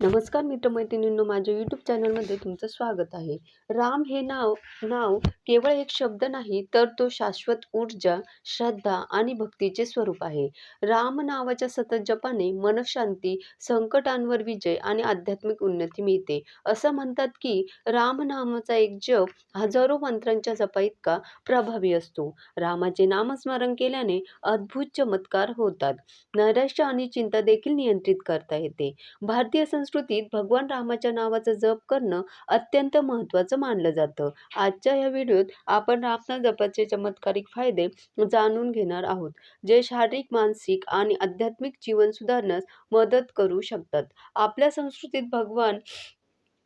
नमस्कार मित्रमैत्रिणींनो माझ्या यूट्यूब चॅनलमध्ये तुमचं स्वागत आहे. राम हे नाव नाव केवळ एक शब्द नाही तर तो शाश्वत ऊर्जा श्रद्धा आणि भक्तीचे स्वरूप आहे. राम नावाच्या सतत जपाने मनशांती संकटांवर विजय आणि आध्यात्मिक उन्नती मिळते. असं म्हणतात की राम नामाचा एक जप हजारो मंत्रांच्या जपा इतका प्रभावी असतो. रामाचे नामस्मरण केल्याने अद्भुत चमत्कार होतात. नैराश्य आणि चिंता देखील नियंत्रित करता येते. भारतीय संस्कृतीत भगवान रामाच्या नावाचा जप करणं अत्यंत महत्त्वाचं मानलं जातं. आजच्या या व्हिडिओत आपण रामनाम जपाचे चमत्कारिक फायदे जाणून घेणार आहोत जे शारीरिक मानसिक आणि आध्यात्मिक जीवन सुधारण्यास मदत करू शकतात. आपल्या संस्कृतीत भगवान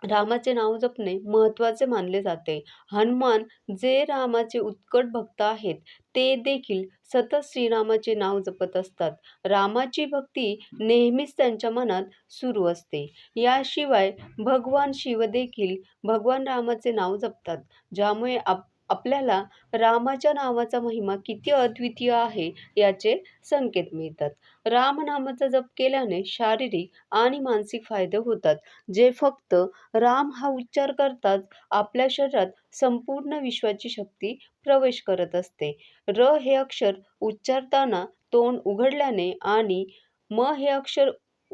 रामाचे नाव जपणे महत्त्वाचे मानले जाते. हनुमान जे रामाचे उत्कट भक्त आहेत ते देखील सतत श्रीरामाचे नाव जपत असतात. रामाची भक्ती नेहमीच त्यांच्या मनात सुरू असते. याशिवाय भगवान शिव देखील भगवान रामाचे नाव जपतात ज्यामुळे आप आपल्याला रामाच्या नावाचा महिमा किती अद्वितीय आहे याचे संकेत मिळतात. रामनामाचा जप केल्याने शारीरिक आणि मानसिक फायदे होतात जे फक्त राम हा उच्चार करतात आपल्या शरीरात संपूर्ण विश्वाची शक्ती प्रवेश करत असते. र हे अक्षर उच्चारताना तोंड उघडल्याने आणि म हे अक्षर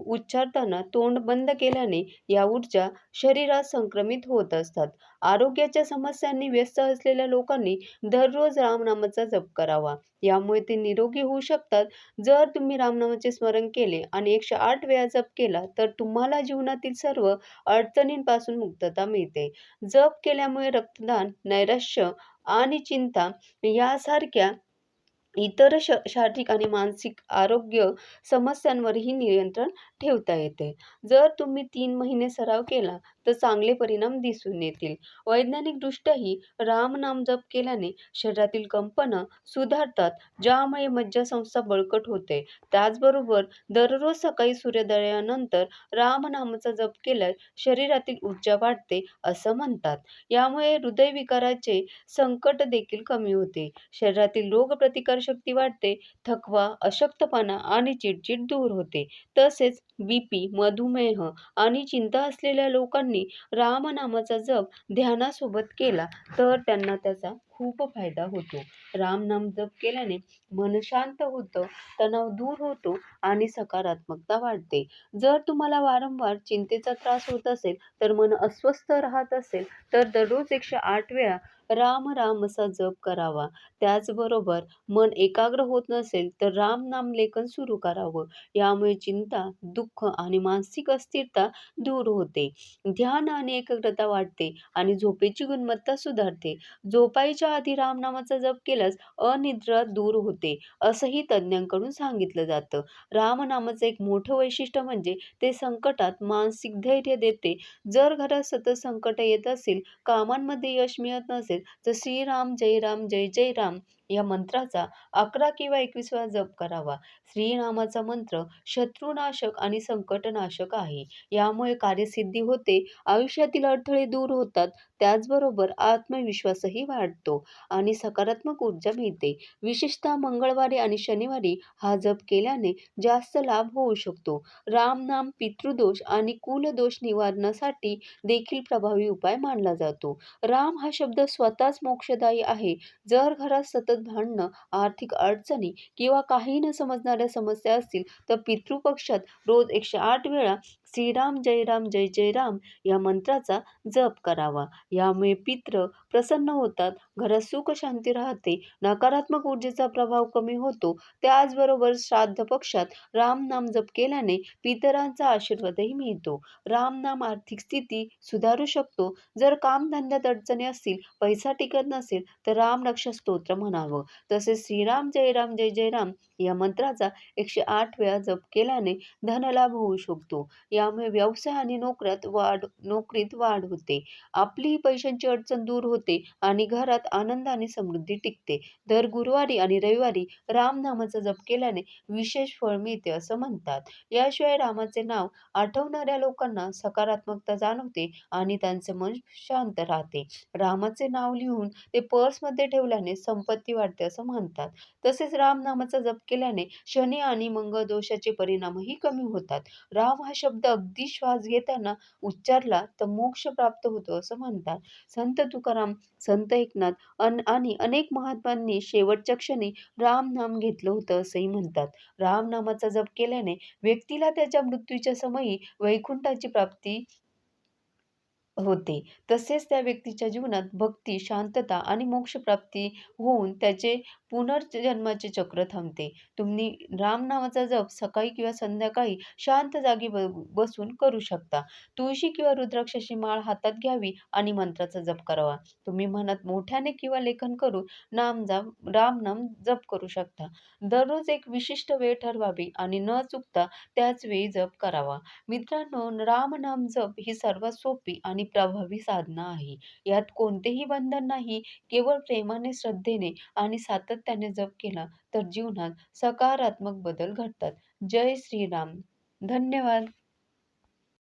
उच्चारताना तोंड बंद केल्याने या ऊर्जा शरीरात संक्रमित होत असतात. आरोग्याच्या समस्यांनी व्यस्त असलेल्या लोकांनी दररोज रामनामाचा जप करावा. यामुळे ते निरोगी होऊ शकतात. जर तुम्ही रामनामाचे स्मरण केले आणि एकशे आठ वेळा जप केला तर तुम्हाला जीवनातील सर्व अडचणींपासून मुक्तता मिळते. जप केल्यामुळे रक्तदान नैराश्य आणि चिंता यासारख्या इतर श शारीरिक आणि मानसिक आरोग्य समस्यांवरही नियंत्रण ठेवता येते. जर तुम्ही तीन महिने सराव केला तर चांगले परिणाम दिसून येतील. वैज्ञानिकदृष्ट्याही रामनाम जप केल्याने शरीरातील कंपनं सुधारतात ज्यामुळे मज्जासंस्था बळकट होते. त्याचबरोबर दररोज सकाळी सूर्योदयानंतर रामनामाचा जप केल्यास शरीरातील ऊर्जा वाढते असं म्हणतात. यामुळे हृदयविकाराचे संकट देखील कमी होते. शरीरातील रोगप्रतिकार शक्ती वाढते थकवा अशक्तपणा आणि चिडचिड दूर होते. तसेच बी पी मधुमेह आणि चिंता असलेल्या लोकांनी रामनामाचा जप ध्यानासोबत केला. तर त्यांना त्याचा खूप फायदा होतो. रामनाम जप केल्याने मन शांत होतं तणाव दूर होतो आणि सकारात्मकता वाढते. जर तुम्हाला वारंवार चिंतेचा त्रास होत असेल तर मन अस्वस्थ राहत असेल तर दररोज एकशे आठ वेळा राम राम असा जप करावा. त्याचबरोबर मन एकाग्र होत नसेल तर राम नाम लेखन सुरू करावं. यामुळे चिंता दुःख आणि मानसिक अस्थिरता दूर होते. ध्यान आणि एकाग्रता वाढते आणि झोपेची गुणवत्ता सुधारते. झोपायच्या आधी रामनामाचा जप केल्यास अनिद्रा दूर होते असंही तज्ज्ञांकडून सांगितलं जातं. रामनामाचं एक मोठं वैशिष्ट्य म्हणजे ते संकटात मानसिक धैर्य देते. जर घरात सतत संकट येत असेल कामांमध्ये यश मिळत नसेल तर श्रीराम जय राम जय जय राम या मंत्राचा अकरा किंवा एकवीस वेळा जप करावा. श्रीरामाचा मंत्र शत्रुनाशक आणि संकटनाशक आहे. यामुळे कार्यसिद्धी होते आयुष्यातील अडथळे दूर होतात त्याचबरोबर आत्मविश्वासही वाढतो आणि सकारात्मक ऊर्जा मिळते. विशेषतः मंगळवारी आणि शनिवारी हा जप केल्याने जास्त लाभ होऊ शकतो. रामनाम पितृदोष आणि कुलदोष निवारणासाठी देखील प्रभावी उपाय मानला जातो. राम हा शब्द स्वतःच मोक्षदायी आहे. जर घरात सतत भांडणं आर्थिक अडचणी किंवा काही न समजणाऱ्या समस्या असतील तर पितृपक्षात रोज एकशे आठ वेळा श्रीराम जय राम जय जय राम या मंत्राचा जप करावा. यामुळे पित्र प्रसन्न होतात घरात सुख शांती राहते नकारात्मक ऊर्जेचा प्रभाव कमी होतो. त्याचबरोबर श्राद्ध पक्षात रामनाम जप केल्याने पितरांचा आशीर्वादही मिळतो. रामनाम आर्थिक स्थिती सुधारू शकतो. जर कामधंद्यात अडचणी असतील पैसा टिकत नसेल तर राम रक्षा स्तोत्र म्हणावं. तसेच श्रीराम जय राम जय जय राम या मंत्राचा एकशे आठ वेळा जप केल्याने धनलाभ होऊ शकतो. यामुळे व्यवसाय आणि नोकऱ्यात वाढ नोकरीत वाढ होते. आपली पैशांची अडचण दूर होते आणि घरात आनंद आणि समृद्धी टिकते. दर गुरुवारी आणि रविवारी रामनामाचा जप केल्याने विशेष फळ मिळते असं म्हणतात. याशिवाय रामाचे नाव आठवणाऱ्या लोकांना सकारात्मकता जाणवते आणि त्यांचे मन शांत राहते. रामाचे नाव लिहून ते पर्समध्ये ठेवल्याने संपत्ती वाढते असं म्हणतात. तसेच रामनामाचा जप केल्याने शनी आणि मंगळ दोषाचे परिणामही कमी होतात. राम हा शब्द अगदी श्वास घेताना उच्चारला तर मोक्ष प्राप्त होतो असं म्हणतात. संत तुकाराम, संत एकनाथ अन आणि अनेक महात्मांनी शेवटच्या क्षणी राम नाम घेतलं होतं असंही म्हणतात. राम नामाचा जप केल्याने व्यक्तीला त्याच्या मृत्यूच्या समयी वैकुंठाची प्राप्ती होते. तसेच त्या व्यक्तीच्या जीवनात भक्ती, शांतता आणि मोक्षप्राप्ती होऊन त्याचे पुनर्जन्माचे चक्र थांबते. तुम्ही रामनामाचा जप सकाळी किंवा संध्याकाळी शांत जागी ब बसून करू शकता. तुळशी किंवा रुद्राक्षाची माळ हातात घ्यावी आणि मंत्राचा जप करावा. तुम्ही मनात मोठ्याने किंवा लेखन करून नामजाप रामनाम जप करू शकता. दररोज एक विशिष्ट वेळ ठरवावी आणि न चुकता त्याच वेळी जप करावा. मित्रांनो, रामनाम जप ही सर्वात सोपी आणि प्रभावी साधना आहे. यात कोणतेही बंधन नाही. केवळ प्रेमाने, श्रद्धेने आणि सातत्याने जप केला तर जीवनात सकारात्मक बदल घडतात. जय श्रीराम. धन्यवाद.